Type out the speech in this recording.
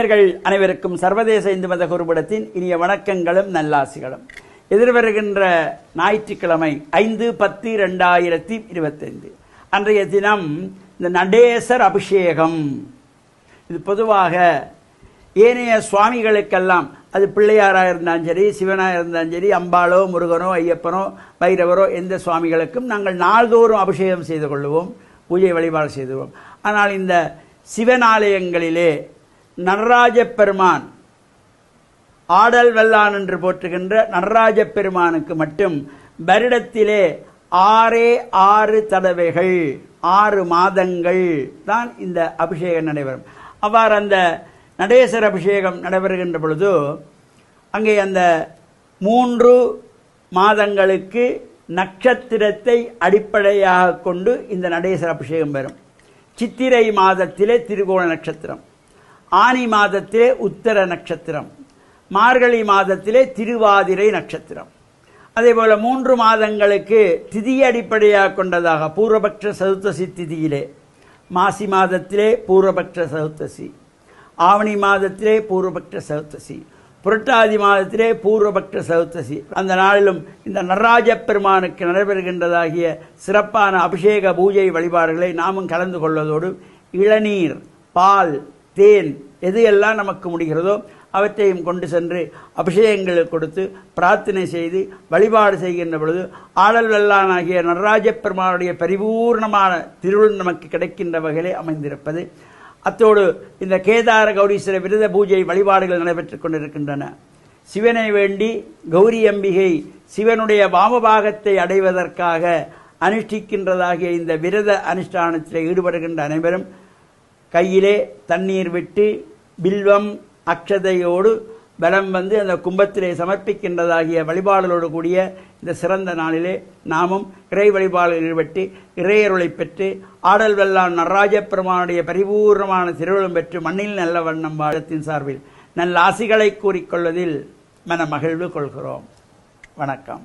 அனைவருக்கும் சர்வதேச இந்து மத குருபடத்தின் இனிய வணக்கங்களும் நல்லாசிகளும். எதிர்வருகின்ற ஞாயிற்றுக்கிழமை ஐந்து பத்து ரெண்டாயிரத்தி இருபத்தைந்து. அன்றைய தினம் இந்த நடேசர் அபிஷேகம். இது பொதுவாக ஏனைய சுவாமிகளுக்கெல்லாம் அது பிள்ளையாராக இருந்தாலும் சரி சிவனாக இருந்தாலும் சரி அம்பாளோ முருகனோ ஐயப்பனோ பைரவரோ எந்த சுவாமிகளுக்கும் நாங்கள் நாள்தோறும் அபிஷேகம் செய்து கொள்வோம் பூஜை வழிபாடு செய்துவோம் ஆனால் இந்த சிவனாலயங்களிலே நடராஜ பெருமான் ஆடல் வெல்லான் என்று போற்றுகின்ற நடராஜ பெருமானுக்கு மட்டும் வருடத்திலே ஆறே ஆறு தடவைகள் ஆறு மாதங்கள் தான் இந்த அபிஷேகம் நடைபெறும். அவ்வாறு அந்த நடேசர் அபிஷேகம் நடைபெறுகின்ற பொழுது அங்கே அந்த மூன்று மாதங்களுக்கு நட்சத்திரத்தை அடிப்படையாக கொண்டு இந்த நடேசர் அபிஷேகம் வரும். சித்திரை மாதத்திலே திருகோண நட்சத்திரம். ஆனி மாதத்திலே உத்தர நட்சத்திரம் மார்கழி மாதத்திலே திருவாதிரை நட்சத்திரம். அதே போல மூன்று மாதங்களுக்கு திதி அடிப்படையாக கொண்டதாக பூர்வபக்ஷ சதுர்த்தசி திதியிலே மாசி மாதத்திலே பூர்வபக்ஷ சதுர்த்தசி ஆவணி மாதத்திலே பூர்வபக்ஷ சதுர்த்தசி புரட்டாதி மாதத்திலே பூர்வபக்ஷ சதுர்த்தசி. அந்த நாளிலும் இந்த நடராஜ பெருமானுக்கு நடைபெறுகின்றதாகிய சிறப்பான அபிஷேக பூஜை வழிபாடுகளை நாமும் கலந்து கொள்வதோடு இளநீர் பால் தேன் எது எல்லாம் நமக்கு முடிகிறதோ அவற்றையும் கொண்டு சென்று அபிஷேகங்களை கொடுத்து பிரார்த்தனை செய்து வழிபாடு செய்கின்ற பொழுது ஆடல் வெள்ளானாகிய நடராஜ பெருமானுடைய பரிபூர்ணமான திருவுள் நமக்கு கிடைக்கின்ற வகையிலே அமைந்திருப்பது. அத்தோடு இந்த கேதார கௌரீஸ்வர விரத பூஜை வழிபாடுகள் நடைபெற்றுக் கொண்டிருக்கின்றன. சிவனை வேண்டி கௌரி அம்பிகை சிவனுடைய வாமபாகத்தை அடைவதற்காக அனுஷ்டிக்கின்றதாகிய இந்த விரத அனுஷ்டானத்தில் ஈடுபடுகின்ற அனைவரும் கையிலே தண்ணீர் விட்டு பில்வம் அக்ஷதையோடு பலம் வந்து அந்த கும்பத்திலே சமர்ப்பிக்கின்றதாகிய வழிபாடுகளோடு கூடிய இந்த சிறந்த நாளிலே நாமும் இறை வழிபாடுகள் ஈடுபட்டு இறையருளை பெற்று ஆடல் வெல்லான் நடராஜ பெருமானுடைய பரிபூர்ணமான திருவிழம் பெற்று மண்ணில் நல்ல வண்ணம் வாழத்தின் சார்பில் நல்ல ஆசிகளை கூறிக்கொள்வதில் மன மகிழ்வு கொள்கிறோம். வணக்கம்.